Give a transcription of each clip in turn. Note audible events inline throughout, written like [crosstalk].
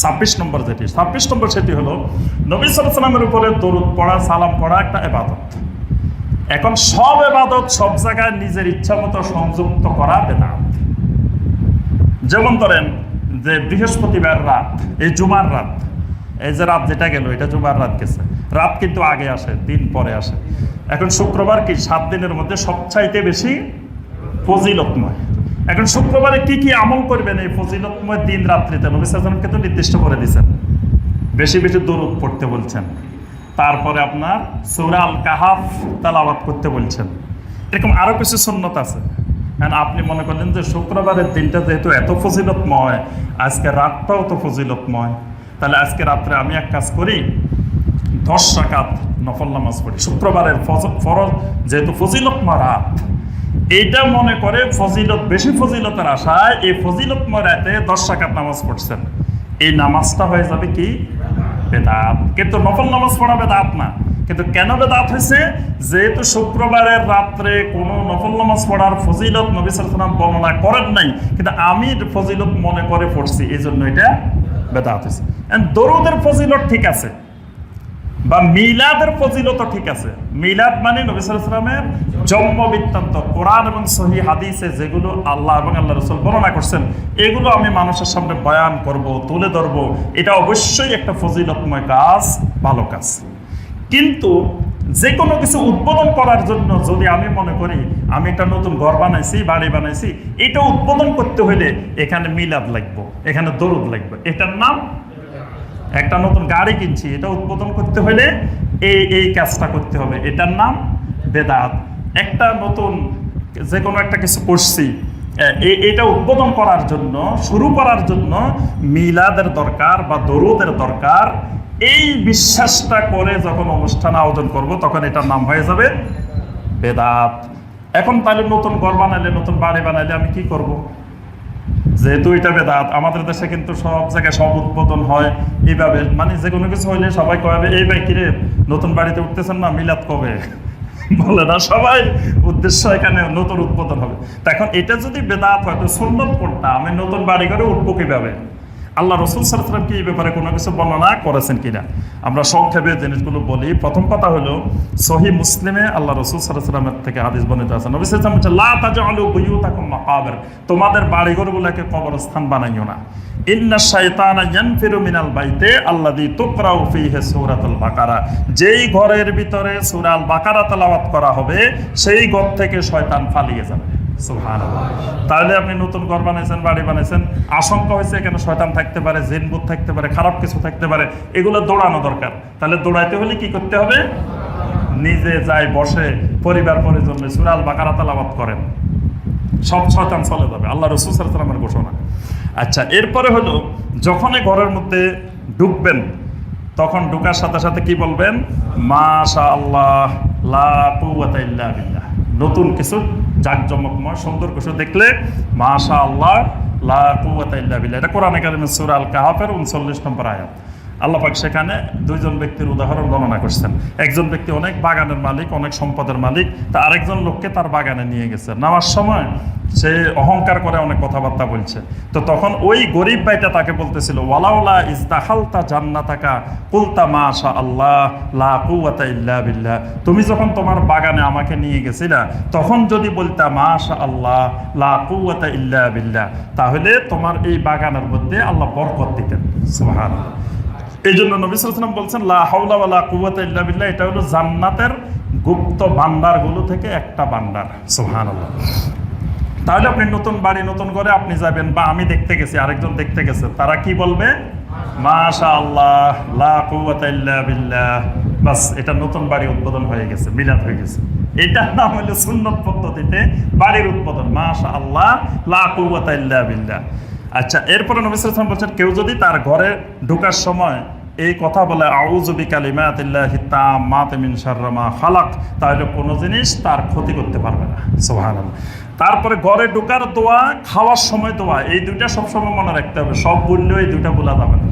ছাব্বিশ নম্বর যেটি। ছাব্বিশ নম্বর সেটি হলো, নবী সালামের উপরে দরুদ পড়া, সালাম পড়া একটা এবাদত। এখন সব এবাদত সব জায়গায় নিজের ইচ্ছা মতো সংযুক্ত করা বেদাত। যেমন ধরেন যে বৃহস্পতিবার রাত, এই জুমার রাত, এই যে রাত যেটা গেল, এটা জুমার রাত গেছে। রাত কিন্তু আগে আসে, দিন পরে আসে। এখন শুক্রবার কি? সাত দিনের মধ্যে সবচাইতে বেশি ফজিলতময়। এখন শুক্রবারে কি কি আমল করবেন এই ফজিলতময় দিন রাত্রিতে? নবী তো নির্দিষ্ট করে দিয়েছেন। বেশি বেশি দরুদ পড়তে বলছেন। তারপরে আপনার সুরাল কাহাফ তালাবাত করতে বলছেন। এরকম আরও কিছু সন্ন্যত আছে। হ্যাঁ আপনি মনে করলেন যে শুক্রবারের দিনটা যেহেতু এত ফজিলতময়, আজকে রাতটাও তো ফজিলতময়। তাহলে আজকে রাত্রে আমি এক কাজ করি, দশ রাকাত নফল নামাজ পড়ি। শুক্রবারের ফরজ যেহেতু ফজিলতময় রাত এইটা মনে করে ফজিলত, বেশি ফজিলতের আশায় এই ফজিলতময় রাতে দশ রাকাত নামাজ পড়ছেন। এই নামাজটা হয়ে যাবে কি? বেদাত। কিন্তু নফল নামাজ পড়া বেদাত না। কিন্তু কেন বেদাত হয়েছে? যেহেতু শুক্রবারের রাত্রে কোনো নফল নামাজ পড়ার ফজিলত নবী সালাম বর্ণনা করেন নাই। কিন্তু আমি ফজিলত মনে করে পড়ছি, এই জন্য এটা বেদাত হয়েছে। দরুদের ফজিলত ঠিক আছে, বা মিলাদের ফজিলত ঠিক আছে। মিলাদ মানে নবী সালামের জন্ম বৃত্তান্ত। কোরআন এবং সহি হাদিসে যেগুলো আল্লাহ এবং আল্লাহ রসুল বর্ণনা করছেন, এগুলো আমি মানুষের সামনে বয়ান করব, তুলে ধরব। এটা অবশ্যই একটা ফজিলতময় কাজ, ভালো কাজ। কিন্তু যে কোনো কিছু উদ্বোধন করার জন্য যদি আমি মনে করি, আমি একটা নতুন ঘর বানাইছি, বাড়ি বানাইছি, এটা উদ্বোধন করতে হলে এখানে মিলাদ লাগবে, এখানে দরুদ লাগবে। এটার নাম, একটা নতুন গাড়ি কিনছি, এটা উদ্বোধন করতে হলে এই এই কাজটা করতে হবে। এটার নাম বেদাত। একটা নতুন যে কোনো একটা কিছু করছি এটা উদ্বোধন করার জন্য, শুরু করার জন্য মিলাদের দরকার বা দরুদের দরকার। এই বিশ্বাসটা করে যখন অনুষ্ঠান আয়োজন করব, তখন এটার নাম হয়ে যাবে বেদাত। এখন তাহলে নতুন ঘর বানাইলে, নতুন বাড়ি বানাইলে আমি কি করব। যেহেতু এটা বেদাত আমাদের দেশে কিন্তু সব জায়গায় সব উদ্বোধন হয় এইভাবে। মানে যে কোনো কিছু হইলে সবাই কবে এই ভাই, কিরে, নতুন বাড়িতে উঠতেছেন না? মিলাদ কবে? [laughs] বলে না সবাই। উদ্দেশ্য এখানে নতুন উদ্বোধন হবে। তা এটা যদি বেদাত হয়, তো সুন্নত কোনটা? আমি নতুন বাড়ি করে উঠবো কীভাবে? আল্লাহ রসুল সাল্লাম কি এই ব্যাপারে কোনো কিছু বর্ণনা করেছেন কিনা? আমরা সংক্ষেপে জিনিসগুলো বলি। প্রথম কথা হলো, সহি মুসলিমে আল্লাহ রসুল সাল্লামের থেকে হাদিস বর্ণিত আছে। নবী সাল্লাম বলছে লা তাজআলু বুয়ুতাকুম মাকাবির তোমাদের বাড়িঘরগুলোকে কবরস্থান বানাইও না। ইন্না শাইতানা ইয়ানফিরু মিনাল বাইতে বাকারা। যেই ঘরের ভিতরে সূরা আল বাকারা করা হবে, সেই ঘর থেকে শয়তান পালিয়ে যাবে। তাহলে আপনি নতুন ঘর বানাইছেন বাড়ি বানাইছেন আশঙ্কা হয়েছে এখানে শয়তান থাকতে পারে, জিনবুত থাকতে পারে, খারাপ কিছু থাকতে পারে। এগুলো দৌড়ানো দরকার। তাহলে দৌড়াইতে হলে কি করতে হবে? নিজে যাই বসে পরিবার পরিজন সুরাল বাকারা তালাবাত করেন। সব শয়তান চলে যাবে। আল্লাহ রসুল সাল্লামের ঘোষণা। আচ্ছা এরপরে হলো, যখনই ঘরের মধ্যে ঢুকবেন, তখন ঢুকার সাথে সাথে কি বলবেন? মাশা আল্লাহ লা কুওয়াতা ইল্লা বিল্লাহ। নতুন কিছু জাকজমকময় সুন্দর কিছু দেখলে মাশা আল্লাহ লা বিল্লাহ। এটা কোরআন কারিমের সূরা আল কাহাফের 39 নম্বর আয়াত। আল্লাহ পাক সেখানে দুইজন ব্যক্তির উদাহরণ গণনা করছেন। একজন ব্যক্তি অনেক বাগানের মালিক, অনেক সম্পদের মালিক, তা আরেকজন লোককে তার বাগানে নিয়ে গেছে। নামার সময় সে অহংকার করে অনেক কথাবার্তা বলছে। তো তখন ওই গরিব ভাইটা তাকে বলতেছিল, ওয়ালাউলা ইজদাহালতা জান্নাতাকা, কুলতা মাশা আল্লাহ লা ইল্লা বিল্লাহ। তুমি যখন তোমার বাগানে আমাকে নিয়ে গেছিলা, তখন যদি বলতা মাশা আল্লাহ লা ইল্লা বিল্লাহ, তাহলে তোমার এই বাগানের মধ্যে আল্লাহ বরকত দিতেন। সুবহানাল্লাহ। এই জন্য নবী সালাম বলছেন, লা হাওলা ওয়ালা ইল্লা বিল্লাহ। এটা হলো জান্নাতের গুপ্ত ভান্ডারগুলো থেকে একটা ভান্ডার। সুবহানাল্লাহ। তাহলে আপনি নতুন বাড়ি, নতুন করে আপনি যাবেন বা আমি দেখতে গেছি, আরেকজন দেখতে গেছে, তারা কি বলবে? মাশা আল্লাহ বিল্লাহ। বাস, এটা নতুন বাড়ি উদ্বোধন হয়ে গেছে, মিলাদ হয়ে গেছে। এটার নাম হলো সুন্নত পদ্ধতিতে বাড়ির উদ্বোধন। মাশা আল্লাহ লা কুওয়াতা ইল্লা বিল্লাহ। আচ্ছা এরপরে নবী সাল্লাম বলছেন, কেউ যদি তার ঘরে ঢোকার সময় এই কথা বলে আউজবি বিকালিমাতিল্লাহি তাম্মাতি মিন শাররি মা খালাক তাহলে কোনো জিনিস তার ক্ষতি করতে পারবে না। সোহান তারপরে ঘরে ঢোকার দোয়া, খাওয়ার সময় দোয়া, এই দুইটা সবসময় মনে রাখতে হবে। সব বললেও এই দুইটা বলা যাবে না।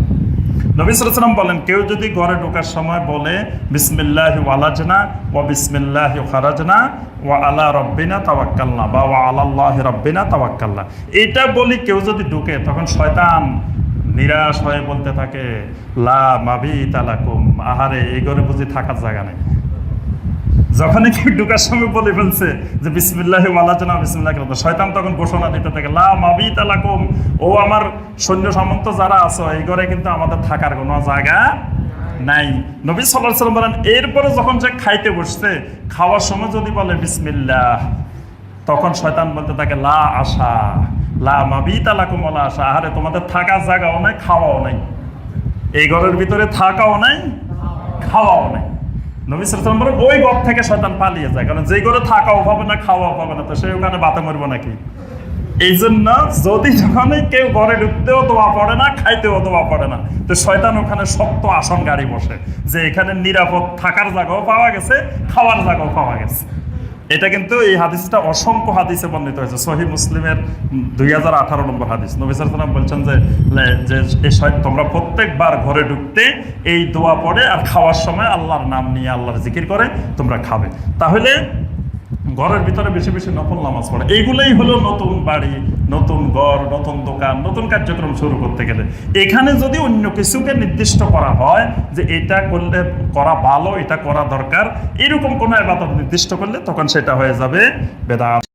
নবী সাল্লাম বলেন, কেউ যদি ঘরে ঢোকার সময় বলে, বিসমিল্লাহ ওয়ালাজনা ও বিসমিল্লাহ খারাজনা ও আলা রব্বিনা তাওয়াক্কাল্লা বা ওয়া আল্লাহ রব্বিনা তাওয়াক্কাল্লা এটা বলি কেউ যদি ঢুকে, তখন শয়তান নিরাশ হয়ে বলতে থাকে, লা মাবি তালাকুম আহারে, এই ঘরে বুঝি থাকার জায়গা নেই। যখনই কেউ ঢুকার সময় বলে ফেলছে যে বিসমিল্লাহ আল্লাহ বিসমিল্লাহ শয়তান তখন ঘোষণা দিতে থাকে, লা মাবি তালাকুম ও আমার সৈন্য সামন্ত যারা আছো, এই ঘরে কিন্তু আমাদের থাকার কোনো জায়গা নাই। নবী সাল্লাহ সাল্লাম বলেন, এরপরে যখন যে খাইতে বসছে, খাওয়ার সময় যদি বলে বিসমিল্লাহ, তখন শয়তান বলতে থাকে, লা আশা, লা মাবি তালাকুম লা আশা। আরে তোমাদের থাকার জায়গাও নাই, খাওয়াও নাই। এই ঘরের ভিতরে থাকাও নাই, খাওয়াও নাই। নবী সালাম বলেন ওই গপ থেকে শয়তান পালিয়ে যায়। কারণ যে ঘরে থাকাও পাবে না খাওয়াও পাবে না, তো সে ওখানে বাতা মরবো নাকি? এই জন্য যদি যখনই কেউ ঘরে ঢুকতেও দোয়া পড়ে না, খাইতেও দোয়া পড়ে না, তো শয়তান ওখানে শক্ত আসন গাড়ি বসে, যে এখানে নিরাপদ থাকার জায়গাও পাওয়া গেছে, খাওয়ার জায়গাও পাওয়া গেছে। এটা কিন্তু এই হাদিসটা অসংখ্য হাদিসে বর্ণিত হয়েছে। সহি মুসলিমের দুই হাজার আঠারো নম্বর হাদিস। নবিসার সালাম বলছেন যে যে তোমরা প্রত্যেকবার ঘরে ঢুকতে এই দোয়া পড়ে আর খাওয়ার সময় আল্লাহর নাম নিয়ে আল্লাহর জিকির করে, তোমরা খাবে। তাহলে ঘরের ভিতরে বেশি বেশি নফল নামাজ পড়ে। এইগুলোই হলো নতুন বাড়ি নতুন ঘর নতুন দোকান, নতুন কার্যক্রম শুরু করতে গেলে। এখানে যদি অন্য কিছুকে নির্দিষ্ট করা হয় যে এটা করলে, করা ভালো, এটা করা দরকার, এরকম কোনো আবাদত নির্দিষ্ট করলে তখন সেটা হয়ে যাবে বেদাত।